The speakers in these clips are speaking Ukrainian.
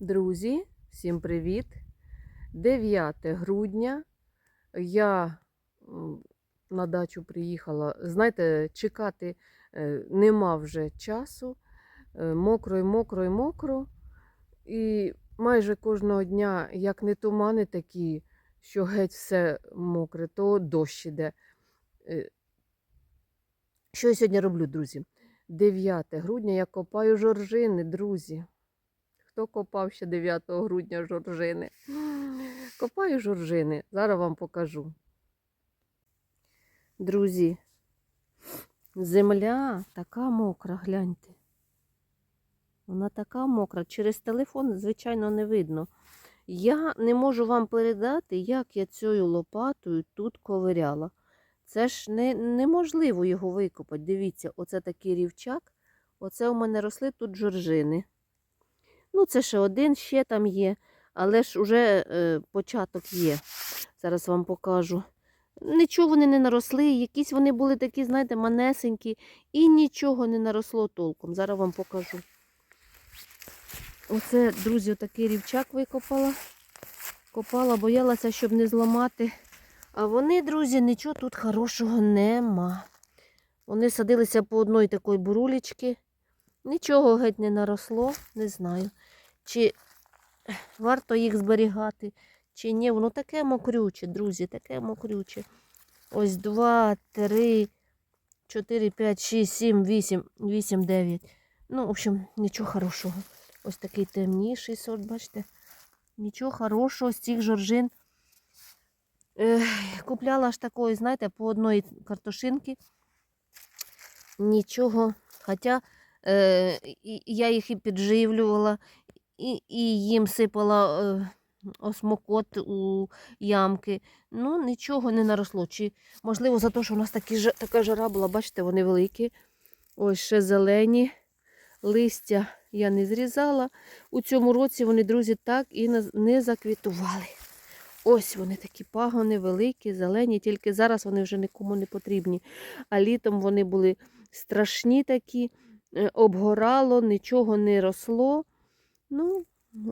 Друзі, всім привіт! 9 грудня. Я на дачу приїхала. Знаєте, чекати е, нема вже часу. Е, Мокро і мокро і мокро. І майже кожного дня, як не тумани такі, що геть все мокре, то дощ іде. Е, Що я сьогодні роблю, друзі? 9 грудня я копаю жоржини, друзі. Хто копав ще 9 грудня жоржини? Копаю жоржини. Зараз вам покажу. Друзі, земля така мокра, гляньте. Вона така мокра. Через телефон, звичайно, не видно. Я не можу вам передати, як я цією лопатою тут ковиряла. Це ж не, неможливо його викопати. Дивіться, оце такий рівчак. Оце у мене росли тут жоржини. Ну, це ще один ще там є, але ж уже е, початок є. Зараз вам покажу. Нічого вони не наросли, якісь вони були такі, знаєте, манесенькі, і нічого не наросло толком. Зараз вам покажу. Оце, друзі, такий рівчак викопала. Копала, боялася, щоб не зламати. А вони, друзі, нічого тут хорошого нема. Вони садилися по одної такої бурулечки. Нічого геть не наросло, не знаю. Чи варто їх зберігати, чи ні. Воно таке мокрюче, друзі, таке мокрюче. Ось два, три, чотири, п'ять, шість, сім, вісім, вісім, дев'ять. Ну, в общем, нічого хорошого. Ось такий темніший сорт, бачите? Нічого хорошого з цих жоржин. Ех, купляла ж такої, знаєте, по одної картошинки. Нічого. Хоча е, я їх і підживлювала, і, і їм сипала е, осмокот у ямки. Ну, нічого не наросло. Чи, можливо, за те, що у нас такі, така жара була, бачите, вони великі. Ось ще зелені. Листя я не зрізала. У цьому році вони, друзі, так і не- заквітували. Ось вони такі пагони, великі, зелені, тільки зараз вони вже нікому не потрібні. А літом вони були страшні такі, обгорало, нічого не росло. Ну,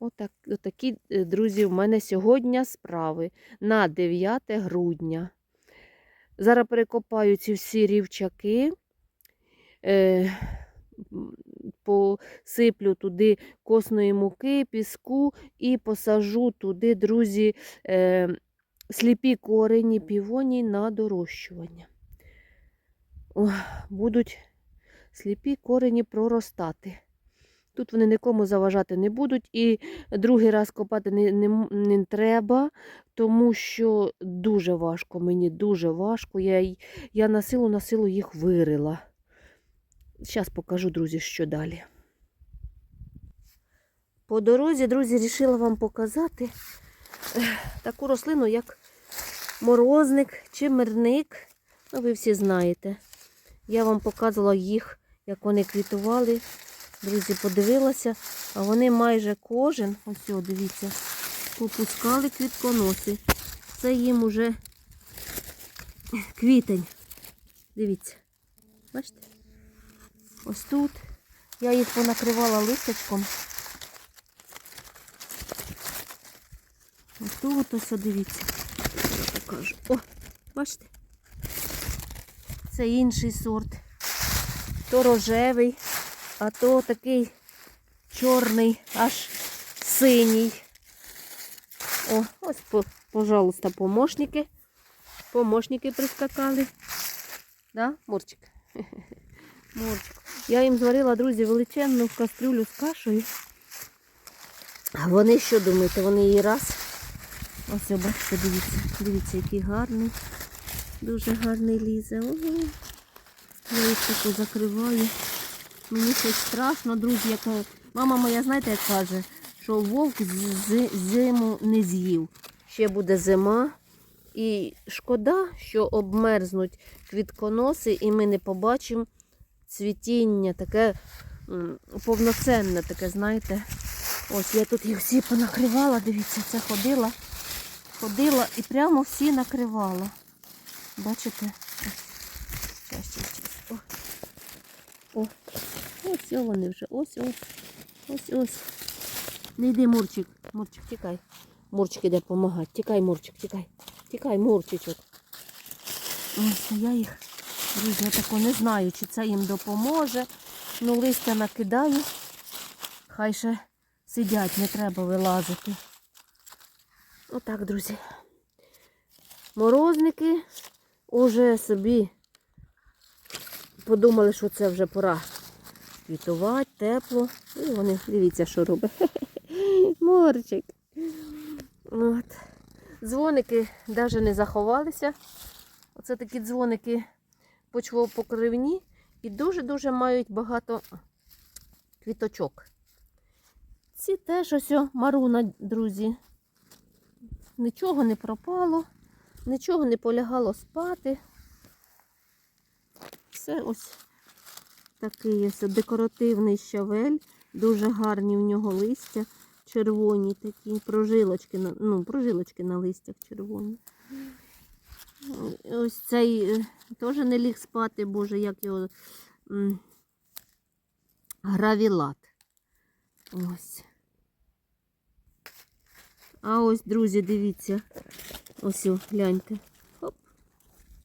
отак, отакі, е, друзі, в мене сьогодні справи на 9 грудня. Зараз перекопаю ці всі рівчаки. Е, посиплю туди косної муки, піску і посажу туди, друзі, е, сліпі корені півоній на дорощування. О, будуть сліпі корені проростати. Тут вони нікому заважати не будуть, і другий раз копати не, не, не треба, тому що дуже важко, мені дуже важко. Я, я на силу на силу їх вирила. Зараз покажу, друзі, що далі. По дорозі, друзі, вирішила вам показати таку рослину, як морозник чи мирник. Ну, ви всі знаєте. Я вам показувала їх, як вони квітували. Друзі, подивилася, а вони майже кожен, ось о, дивіться, попускали квітконоси. Це їм уже квітень. Дивіться. Бачите? Ось тут. Я їх понакривала листочком. Ось тут ось дивіться. Покажу. О, бачите? Це інший сорт. То рожевий, а то такий чорний, аж синій. О, ось, пожалуйста, помощники. Помощники прискакали. Да, Мурчик? Мурчик. Я їм зварила, друзі, величезну кастрюлю з кашею. А вони що думаєте? Вони її раз. Ось, бачите, дивіться, дивіться, який гарний. Дуже гарний лізе. Я їх таку закриваю. Мені щось страшно, друзі, як мама моя, знаєте, як каже, що вовк з- зиму не з'їв. Ще буде зима. І шкода, що обмерзнуть квітконоси, і ми не побачимо цвітіння, таке повноценне, таке, знаєте. Ось я тут їх всі понакривала, дивіться, це ходила, ходила і прямо всі накривала. Бачите? Ось. Щас, щас, щас. О. О. Ось вони вже. Ось ось. Ось ось. Не йди, Мурчик. Мурчик, тікай. Мурчик іде допомагати. Тікай, Мурчик, тікай. Тікай, Мурчичок. Ось, я їх, друзі, я тако не знаю, чи це їм допоможе. Ну, листя накидаю. Хай ще сидять, не треба вилазити. Отак, друзі. Морозники уже собі подумали, що це вже пора квітувати, тепло. І вони, дивіться, що робить. Морчик. От. Дзвоники навіть не заховалися. Оце такі дзвоники почвопокривні і дуже-дуже мають багато квіточок. Ці теж ось маруна, друзі. Нічого не пропало, нічого не полягало спати. Це ось такий ось декоративний щавель. Дуже гарні в нього листя. Червоні такі, прожилочки на, ну, прожилочки на листях червоні. Ось цей е, теж не ліг спати, боже, як його гравілат. Ось. А ось, друзі, дивіться. Ось, гляньте. Хоп.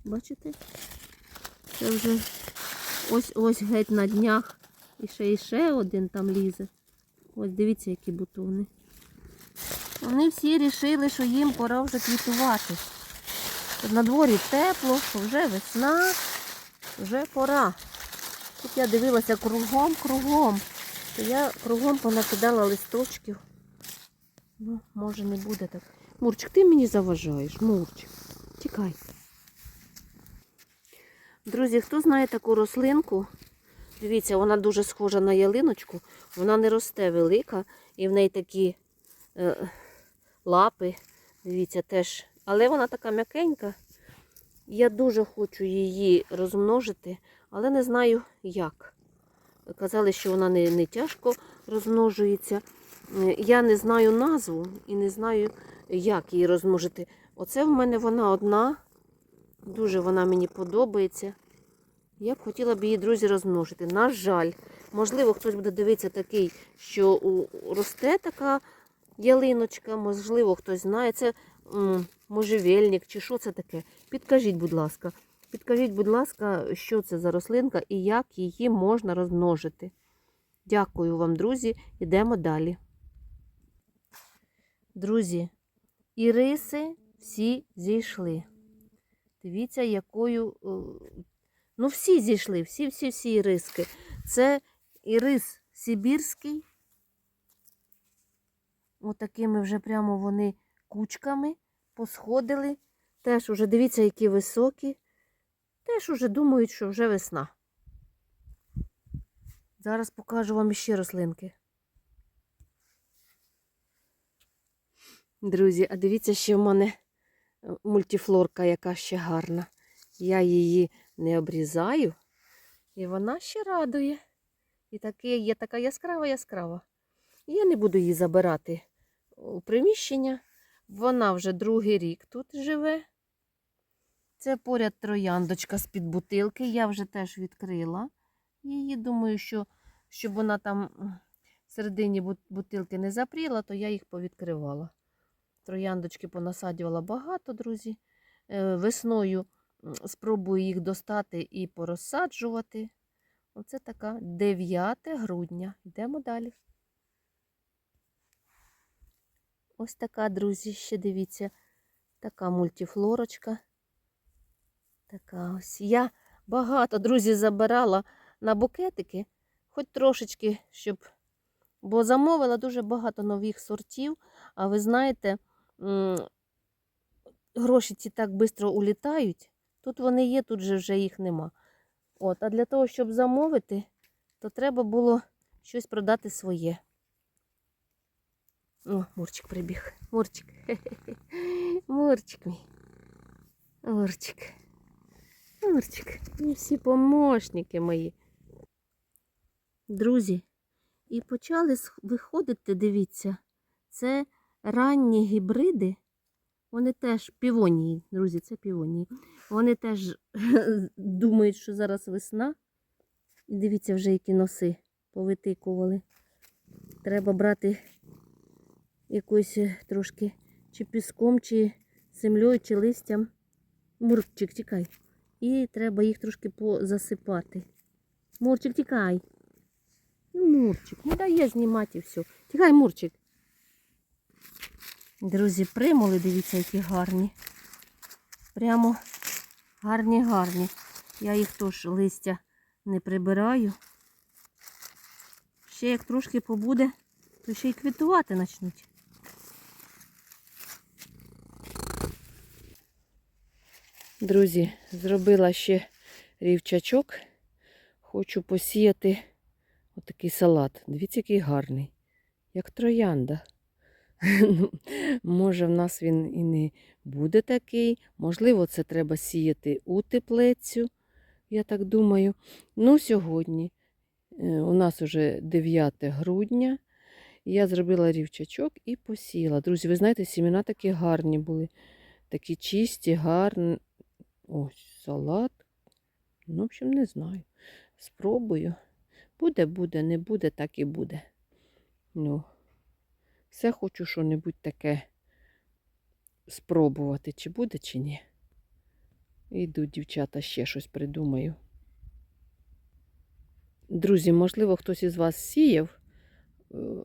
Бачите? Це вже ось ось геть на днях. І ще і ще один там лізе. Ось дивіться, які бутони. Вони всі рішили, що їм пора вже квітувати. На дворі тепло, що вже весна, вже пора. Тут я дивилася кругом, кругом. То я кругом понакидала листочків. Ну, може не буде так. Мурчик, ти мені заважаєш, Мурчик. Тікай. Друзі, хто знає таку рослинку? Дивіться, вона дуже схожа на ялиночку. Вона не росте велика і в неї такі е, лапи. Дивіться, теж. Але вона така м'якенька. Я дуже хочу її розмножити, але не знаю як. Казали, що вона не, не тяжко розмножується. Е, Я не знаю назву і не знаю, як її розмножити. Оце в мене вона одна. Дуже вона мені подобається. Я б хотіла б її, друзі, розмножити. На жаль, можливо, хтось буде дивитися такий, що росте така ялиночка, можливо, хтось знає. Це можжевельник чи що це таке. Підкажіть, будь ласка. Підкажіть, будь ласка, що це за рослинка і як її можна розмножити. Дякую вам, друзі. Йдемо далі. Друзі, іриси всі зійшли. Дивіться, якою. е, Ну, всі зійшли, всі-всі-всі іриски. Це ірис Сибірський. Отакими вже прямо вони кучками посходили. Теж уже, дивіться, які високі. Теж уже думають, що вже весна. Зараз покажу вам ще рослинки. Друзі, а дивіться, ще в мене мультифлорка, яка ще гарна. Я її не обрізаю, і вона ще радує. І таке є така яскрава яскрава. Я не буду її забирати у приміщення. Вона вже другий рік тут живе. Це поряд трояндочка з-під бутилки. Я вже теж відкрила. Її думаю, що щоб вона там м, всередині бутилки не запріла, то я їх повідкривала. Трояндочки понасаджувала багато, друзі. Е, Весною спробую їх достати і порозсаджувати. Оце така 9 грудня. Йдемо далі. Ось така, друзі, ще дивіться, така мультифлорочка. Така ось. Я багато, друзі, забирала на букетики, хоч трошечки, щоб. Бо замовила дуже багато нових сортів, а ви знаєте, гроші ці так швидко улітають. Тут вони є, тут же вже їх нема. От, а для того, щоб замовити, то треба було щось продати своє. О, Мурчик прибіг. Мурчик. Мурчик мій. Мурчик. Мурчик. І всі помощники мої. Друзі, і почали виходити, дивіться, це ранні гібриди. Вони теж півонії, друзі, це півонії. Вони теж думають, що зараз весна. І дивіться вже, які носи повитикували. Треба брати якоюсь е, трошки чи піском, чи землею, чи листям. Мурчик, тікай. І треба їх трошки позасипати. Мурчик, тікай. Ну, Мурчик, не дає знімати все. Тікай, Мурчик. Друзі, примули, дивіться, які гарні. Прямо гарні, гарні. Я їх теж листя не прибираю. Ще як трошки побуде, то ще й квітувати почнуть. Друзі, зробила ще рівчачок. Хочу посіяти отакий салат. Дивіться, який гарний, як троянда. Ну, Може, в нас він і не буде такий. Можливо, це треба сіяти у теплицю, я так думаю. Ну, сьогодні е, у нас вже 9 грудня. Я зробила рівчачок і посіяла. Друзі, ви знаєте, сімена такі гарні були. Такі чисті, гарні. Ось, салат. Ну, в общем, не знаю. Спробую. Буде, буде, не буде, так і буде. Ну, все хочу що-небудь таке спробувати, чи буде, чи ні. Йду, дівчата, ще щось придумаю. Друзі, можливо, хтось із вас сіяв е,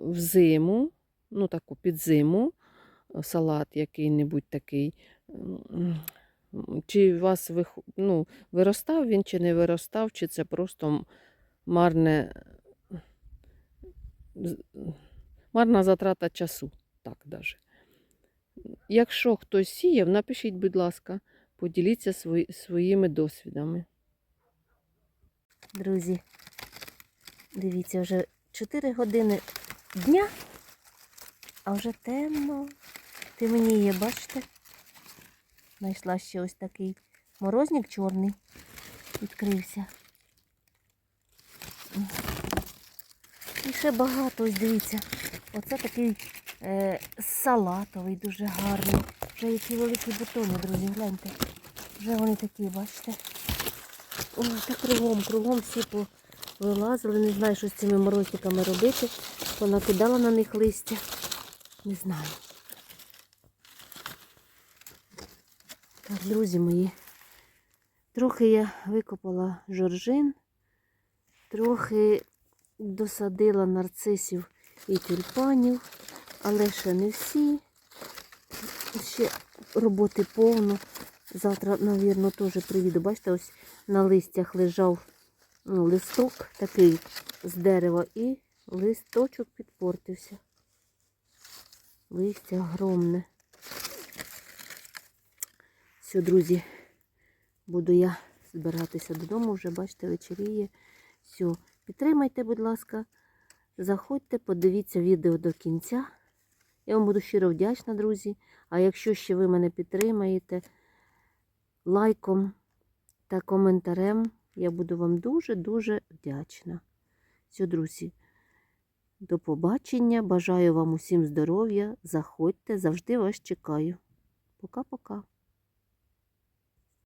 взиму, ну таку під зиму, е, салат який-небудь такий. Чи у вас ну, виростав він, чи не виростав, чи це просто марне, марна затрата часу. Так даже. Якщо хтось сіяв, напишіть, будь ласка, поділіться свої, своїми досвідами. Друзі, дивіться, вже 4 години дня, а вже темно. Темніє, бачите? Знайшла ще ось такий морозник чорний. Відкрився. І ще багато, ось дивіться. Оце такий е, салатовий, дуже гарний. Вже які великі бутони, друзі, гляньте. Вже вони такі, бачите. О, так кругом, кругом всі повилазили. Не знаю, що з цими морозниками робити. Понакидала на них листя. Не знаю. Так, друзі мої. Трохи я викопала жоржин, трохи досадила нарцисів і тюльпанів, але ще не всі. Ще роботи повно. Завтра, мабуть, теж приїду. Бачите, ось на листях лежав ну, листок такий з дерева і листочок підпортився. Листя огромне. Все, друзі, буду я збиратися додому, вже бачите, вечеріє. Все, підтримайте, будь ласка, заходьте, подивіться відео до кінця. Я вам буду щиро вдячна, друзі. А якщо ще ви мене підтримаєте лайком та коментарем, я буду вам дуже-дуже вдячна. Все, друзі, до побачення. Бажаю вам усім здоров'я. Заходьте, завжди вас чекаю. Пока-пока.